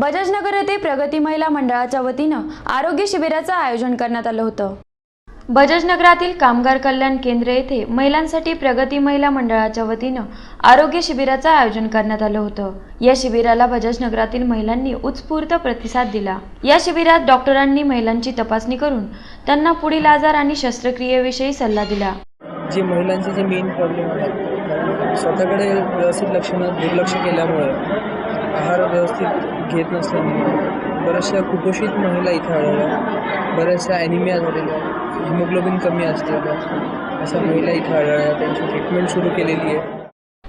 बजाजनगर येथे प्रगती महिला मंडळाच्या वतीनं आरोग्य शिबिराचं आयोजन करण्यात आलं होतं. बजाजनगरातील कामगार कल्याण केंद्र येथे महिलांसाठी प्रगती महिला मंडळाच्या वतीनं आरोग्य शिबिराचं आयोजन करण्यात आलं होतं. या शिबिराला बजाजनगरातील महिलांनी उत्स्फूर्त प्रतिसाद दिला. या शिबिरात डॉक्टरांनी महिलांची तपासणी करून त्यांना पुढील आजार आणि शस्त्रक्रियेविषयी सल्ला दिला. जे महिलांचे जे मेन प्रॉब्लेम आहेत स्वतःकडे व्यवस्थित लक्ष दुर्लक्ष केल्यामुळे आहार व्यवस्थित घेत नसल्यामुळे बऱ्याचशा कुपोषित महिला इथं आढळल्या बऱ्याचशा ॲनिमिया झालेल्या हिमोग्लोबिन कमी असलेल्या अशा महिला इथं आढळल्या त्यांची ट्रीटमेंट सुरू केलेली आहे.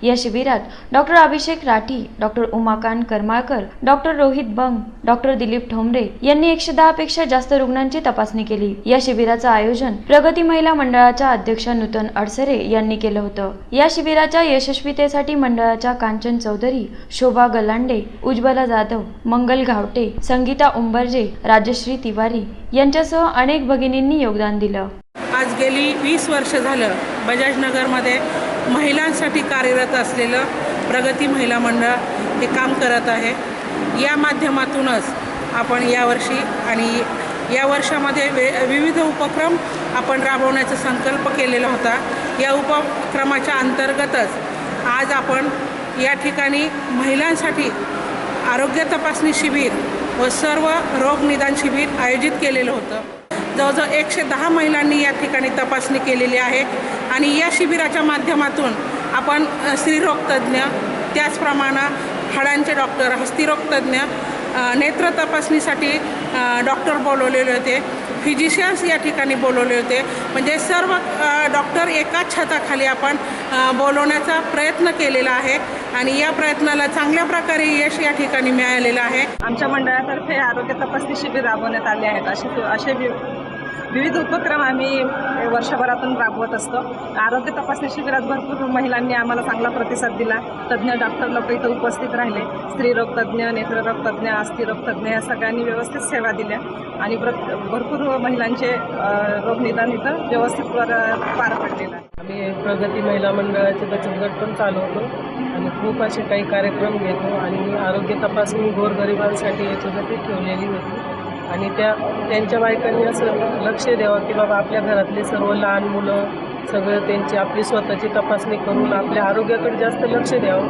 या शिबिरात doctor Abhishek Rathi doctor Umakant Karmalkar doctor Rohit Bang doctor Dilip Thombare यांनी एकशे दहा पेक्षा जास्त रुग्णांची तपासणी केली. या शिबिराचं आयोजन प्रगती महिला मंडळाच्या अध्यक्षा नूतन अडसरे यांनी केलं होतं. या शिबिराच्या यशस्वीतेसाठी मंडळाच्या कांचन चौधरी शोभा गलांडे उज्ज्वला जाधव मंगल घावटे संगीता उंबरजे राजश्री तिवारी यांच्यासह अनेक भगिनींनी योगदान दिलं. आज गेली वीस वर्ष झालं बजाजनगरमध्ये महिलांसाठी कार्यरत असलेलं प्रगती महिला मंडळ हे काम करत आहे. या माध्यमातूनच आपण यावर्षी आणि या वर्षामध्ये वे विविध उपक्रम आपण राबवण्याचा संकल्प केलेला होता. या उपक्रमाच्या अंतर्गतच आज आपण या ठिकाणी महिलांसाठी आरोग्य तपासणी शिबिर व सर्व रोग निदान शिबिर आयोजित केलेलं होतं. जवळजवळ एकशे दहा महिलांनी या ठिकाणी तपासणी केलेली आहे. आणि या शिबिराच्या माध्यमातून आपण स्त्रीरोगतज्ञ त्याचप्रमाणे हाडांचे डॉक्टर हस्तिरोगतज्ञ नेत्र तपासणीसाठी डॉक्टर बोलवलेले होते. फिजिशियन्स या ठिकाणी बोलवले होते. म्हणजे सर्व डॉक्टर एकाच छताखाली आपण बोलवण्याचा प्रयत्न केलेला आहे. आणि या प्रयत्नाला चांगल्या प्रकारे यश या ठिकाणी मिळालेलं आहे. आमच्या मंडळातर्फे आरोग्य तपासणी शिबिर राबवण्यात आले आहेत. असे असे विविध उपक्रम आम्ही वर्षभरातून राबवत असतो. आरोग्य तपासणी शिबिरात भरपूर महिलांनी आम्हाला चांगला प्रतिसाद दिला. तज्ज्ञ डॉक्टर लोक इथं उपस्थित राहिले. स्त्रीरोग तज्ज्ञ नेत्ररोग तज्ज्ञ अस्थिरोग तज्ज्ञ या सगळ्यांनी व्यवस्थित सेवा दिल्या. आणि भरपूर महिलांचे रोग रोगनिदान इथं व्यवस्थित पार पडलेलं आहे. आम्ही प्रगती महिला मंडळाचे बचत गट पण चालवतो आणि खूप असे काही कार्यक्रम घेतो आणि आरोग्य तपासणी गोरगरिबांसाठी याच्यासाठी ठेवलेली होती. आणि त्या त्यांच्या बायकांनी असं लक्ष द्यावं की बाबा आपल्या घरातले सर्व लहान मुलं सगळं त्यांची आपली स्वतःची तपासणी करून आपल्या आरोग्याकडे जास्त लक्ष द्यावं.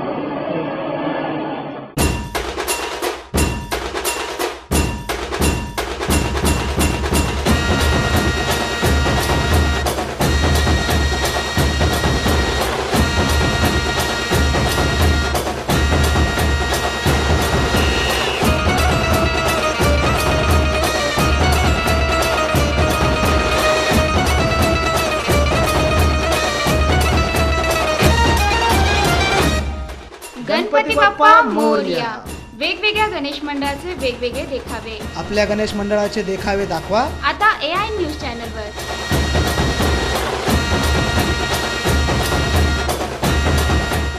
गणपती बाप्पा मोरया. वेगवेगळ्या गणेश मंडळाचे वेगवेगळे देखावे. आपल्या गणेश मंडळाचे देखावे दाखवा. आता ए आय